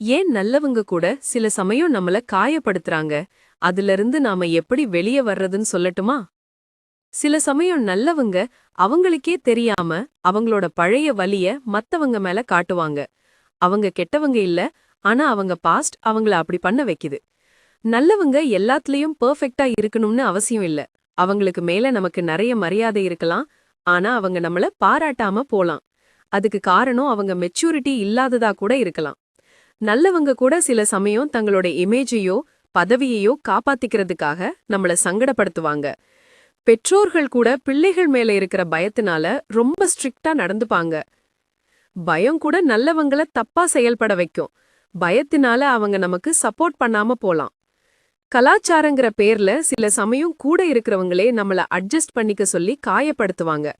ஏன் நல்லவங்க கூட சில சமயம் நம்மள காயப்படுத்துறாங்க? அதுல இருந்து நாம எப்படி வெளிய வர்றதுன்னு சொல்லட்டுமா? சில சமயம் நல்லவங்க அவங்களுக்கே தெரியாம அவங்களோட பழைய வலிய மத்தவங்க மேல காட்டுவாங்க. அவங்க கெட்டவங்க இல்ல ஆனா அவங்க பாஸ்ட் அவங்கள அப்படி பண்ண வைக்குது. நல்லவங்க எல்லாத்துலயும் பெர்ஃபெக்ட்டா இருக்கணும்னு அவசியம் இல்ல. அவங்களுக்கு மேல நமக்கு நிறைய மரியாதை இருக்கலாம் ஆனா அவங்க நம்மள பாராட்டாம போலாம். அதுக்கு காரணம் அவங்க மெச்சூரிட்டி இல்லாததா கூட இருக்கலாம். நல்லவங்க கூட சில சமயம் தங்களோட இமேஜையோ பதவியையோ காப்பாத்திக்கிறதுக்காக நம்மள சங்கடப்படுத்துவாங்க. பெற்றோர்கள் கூட பிள்ளைகள் மேல இருக்கிற பயத்தினால ரொம்ப ஸ்ட்ரிக்ட்டா நடந்துப்பாங்க. பயம் கூட நல்லவங்கள தப்பா செயல்பட வைக்கும். பயத்தினால அவங்க நமக்கு சப்போர்ட் பண்ணாம போலாம். கலாச்சாரங்கிற பேர்ல சில சமயம் கூட இருக்கிறவங்களே நம்மள அட்ஜஸ்ட் பண்ணிக்க சொல்லி காயப்படுத்துவாங்க.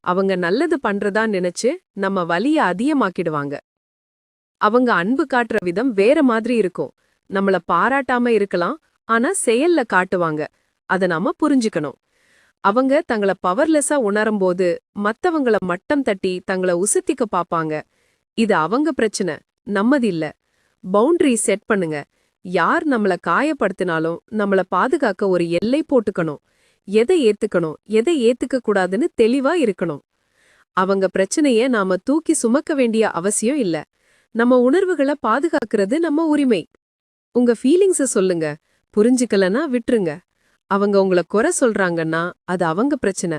அவங்க நல்லது பண்றதா நினைச்சு நம்ம வலிய அதிகமாக்கிடுவாங்க. அவங்க அன்பு காட்டுற விதம் வேற மாதிரி இருக்கும். நம்மள பாராட்டாம இருக்கலாம் ஆனா செயல்ல காட்டுவாங்க. அத நாம புரிஞ்சுக்கணும். அவங்க தங்கள பவர்லெஸ்ஸா உணரும்போது மத்தவங்கள மட்டம் தட்டி தங்கள உசுத்திக்க பாப்பாங்க. இது அவங்க பிரச்சனை நம்மது இல்ல. பவுண்டரி செட் பண்ணுங்க. யார் நம்மள காயப்படுத்தினாலும் நம்மள பாதுகாக்க ஒரு எல்லை போட்டுக்கணும். எதை ஏத்துக்கணும் எதை ஏத்துக்க கூடாதுன்னு தெளிவா இருக்கணும். அவங்க பிரச்சனைய நாம தூக்கி சுமக்க வேண்டிய அவசியம் இல்ல. நம்ம உணர்வுகளை பாதுகாக்கிறது நம்ம உரிமை. உங்க ஃபீலிங்ஸ சொல்லுங்க. புரிஞ்சுக்கலன்னா விட்டுருங்க. அவங்க உங்கள குறை சொல்றாங்கன்னா அது அவங்க பிரச்சனை.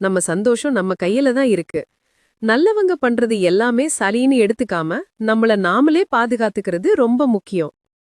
நம்ம சந்தோஷம் நம்ம கையில தான் இருக்கு. நல்லவங்க பண்றது எல்லாமே சலின்னு எடுத்துக்காம நம்மள நாமளே பாதுகாத்துக்கிறது ரொம்ப முக்கியம்.